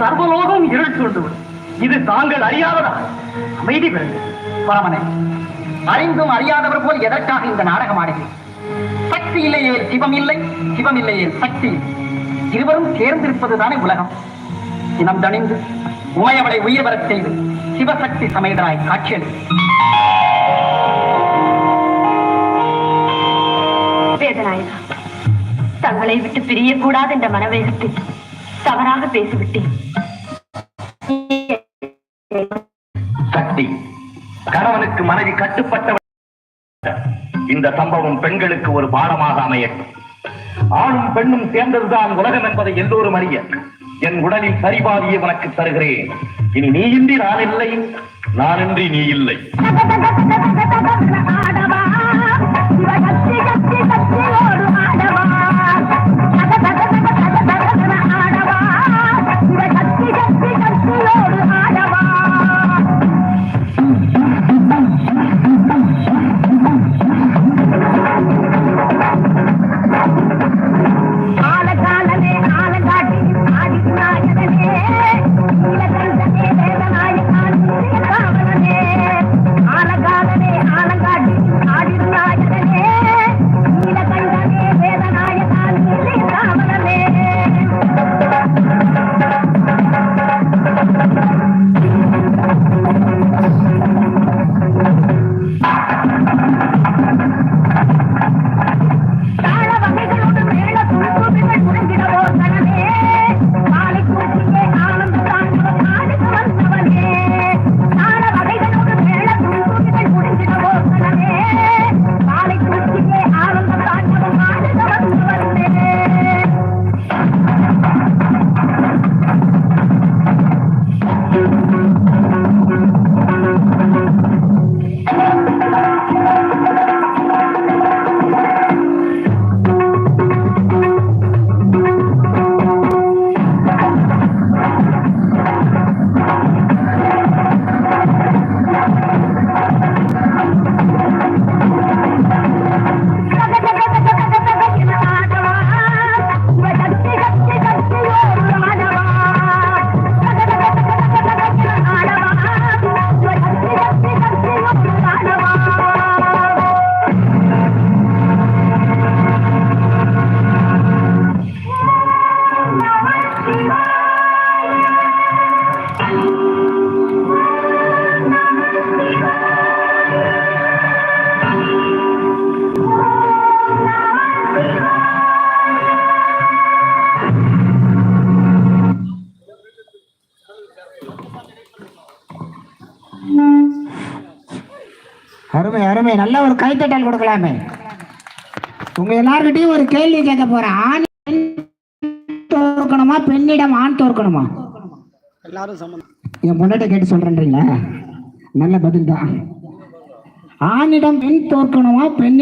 சர்வலோகம் இருள் சூழ்ந்துவிடும். இது தாங்கள் அறியாததா அமைதி பெறுங்கள் பரமனை. அறிந்தும் அறியாதவர் போல் எதற்காக இந்த நாடகம் ஆடுகிறேன் சக்தி இல்லையே சிவம் இல்லை. சிவம் இல்லையே சக்தி இருவரும் சேர்ந்திருப்பதுதானே உலகம். இனம் தணிந்து உமையவளை உயிர் வரச் செய்து சிவசக்தி சமேதராய் காட்சியளி வேதநாயகா தங்களை விட்டு பிரியக்கூடாது என்ற மனவேகத்தில் தவறாக பேசிவிட்டேன். சக்தி. கணவனுக்கு மனைவி கட்டுப்பட்ட இந்த சம்பவம் பெண்களுக்கு ஒரு பாடமாக அமையட்டும். ஆணும் பெண்ணும் சேர்ந்ததுதான் உலகம் என்பதை எல்லோரும் அறிய. என் உடலில் சரிபாதியை உனக்கு தருகிறேன். இனி நீ இன்றி நான் இல்லை. நானின்றி நீ இல்லை. அருமை அருமை. நல்ல ஒரு கைத்தட்டல் கொடுக்கலாமே. உங்க எல்லார்கிட்டயும் ஒரு கேள்வி கேட்க போறேன். ஆண் தோற்கணுமா? பெண்ணிடம் ஆண் தோற்கணுமா? என் பொண்ணாட்ட கேட்டு சொல்றேன்றீங்களா? நல்ல பதில் தான். ஆணிடம் பெண் தோற்கணுமா பெண்